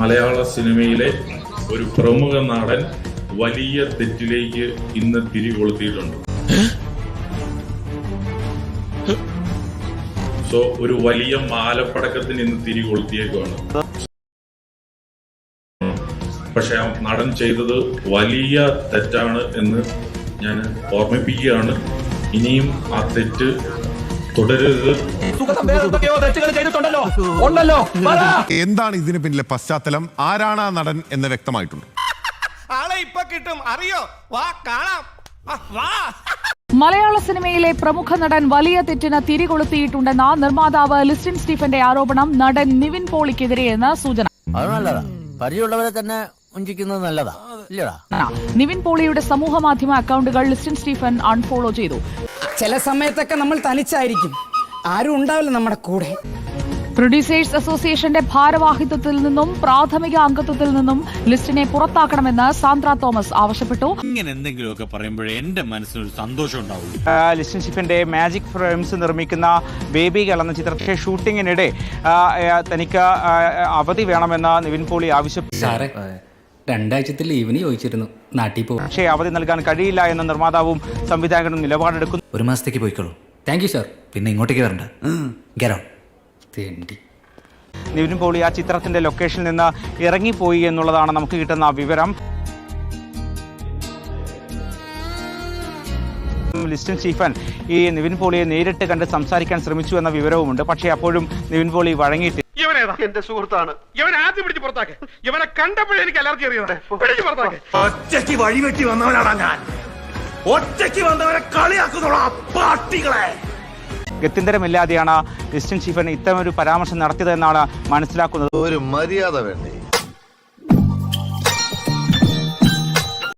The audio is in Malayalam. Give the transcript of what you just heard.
മലയാള സിനിമയിലെ ഒരു പ്രമുഖ നടൻ വലിയ തെറ്റിലേക്ക് ഇന്ന് തിരികൊളുത്തിയിട്ടുണ്ട്. സോ ഒരു വലിയ മാലപ്പടക്കത്തിന് ഇന്ന് തിരികൊളുത്തിയേക്കാണ് പക്ഷെ നടൻ ചെയ്തത് വലിയ തെറ്റാണ് എന്ന് ഞാൻ ഓർമ്മിപ്പിക്കുകയാണ്. ഇനിയും ആ തെറ്റ് തുടരരുത്. എന്താണ് ഇതിന് പിന്നിലെ പശ്ചാത്തലം? ആരാണ് ആ നടൻ എന്ന് വ്യക്തമായിട്ടുണ്ട്. ആളെ ഇപ്പൊ കിട്ടും. അറിയോ? വാ കാണാം. വാ. മലയാള സിനിമയിലെ പ്രമുഖ നടൻ വലിയ തെറ്റിന് തിരികൊളുത്തിയിട്ടുണ്ടെന്ന നിർമ്മാതാവ് ലിസ്റ്റിൻ സ്റ്റീഫന്റെ ആരോപണം നടൻ നിവിൻ പോളിക്കെതിരെയെന്ന് സൂചന. അത് നല്ലതാ. പരിചയമുള്ളവരെ തന്നെ വഞ്ചിക്കുന്നത് നല്ലതാ. ഇല്ലടാ. നിവിൻ പോളിയുടെ സമൂഹ മാധ്യമ അക്കൗണ്ടുകൾ ലിസ്റ്റിൻ സ്റ്റീഫൻ അൺഫോളോ ചെയ്തു. ചില സമയത്തൊക്കെ നമ്മൾ തനിച്ചായിരിക്കും. ആരും ഉണ്ടാവില്ല നമ്മുടെ കൂടെ. പ്രൊഡ്യൂസേഴ്സ് അസോസിയേഷന്റെ ഭാരവാഹിത്വത്തിൽ നിന്നും പ്രാഥമിക അംഗത്വത്തിൽ നിന്നും ലിസ്റ്റിനെ പുറത്താക്കണമെന്ന് സാന്ദ്ര തോമസ് ആവശ്യപ്പെട്ടു. ഇങ്ങനെ എന്തെങ്കിലുമൊക്കെ പറയുമ്പോഴേ എന്റെ മനസ്സിനൊരു സന്തോഷം ഉണ്ടാവുള്ളൂ. ലിസ്റ്റൻഷിപ്പിന്റെ മാജിക് ഫ്രെയിംസ് നിർമ്മിക്കുന്ന ബേബി ബേബികൾ എന്ന ചിത്രത്തിന്റെ ഷൂട്ടിങ്ങിനിടെ തനിക്ക് അവധി വേണമെന്ന് നിവിൻ പോളി ആവശ്യപ്പെട്ടു. രണ്ടാഴ്ചത്തിൽ രണ്ടാഴ്ചത്തെ ലീവിന് ചോദിച്ചിരുന്നു. നാട്ടിൽ പോകും പക്ഷേ അവധി നൽകാൻ കഴിയില്ല എന്ന നിർമ്മാതാവും സംവിധായകനും നിലപാടെടുക്കുന്നു. ഒരു മാസത്തേക്ക് പോയിക്കോളൂ. താങ്ക് യു സാർ പിന്നെ ഇങ്ങോട്ടേക്ക് വരണ്ട. ഗരോ തേണ്ടി നിവിൻ പോളി ആ ചിത്രത്തിന്റെ ലൊക്കേഷനിൽ നിന്ന് ഇറങ്ങിപ്പോയി എന്നുള്ളതാണ് നമുക്ക് കിട്ടുന്ന വിവരം. ലിസ്റ്റൻ സ്റ്റീഫൻ ഈ നിവിൻ പോളിയെ നേരിട്ട് കണ്ട് സംസാരിക്കാൻ ശ്രമിച്ചു എന്ന വിവരവുമുണ്ട്. പക്ഷേ അപ്പോഴും നിവിൻ പോളി വഴങ്ങിയിട്ടില്ല. ഇവനേതാ? എന്റെ സുഹൃത്താണ്. ഇവൻ ആദ്യം പിടിച്ച് പുറത്താക്കെ. ഇവനെ കണ്ടപ്പോഴേ എനിക്ക് അലർജി അറിയുന്നത്. പിടിച്ച് പുറത്താക്കെ. ഒറ്റയ്ക്ക് വഴിവെട്ടി വന്നവനാണ് ഞാൻ. ഒറ്റയ്ക്ക് വന്നവരെ കളിയാക്കുന്നുള്ള പാട്ടികളെ. ഗത്യന്തരമില്ലാതെയാണ് ക്രിസ്ത്യൻ സ്റ്റീഫൻ ഇത്തരമൊരു പരാമർശം നടത്തിയതെന്നാണ് മനസ്സിലാക്കുന്നത്. ഒരു മര്യാദ വേണ്ടേ?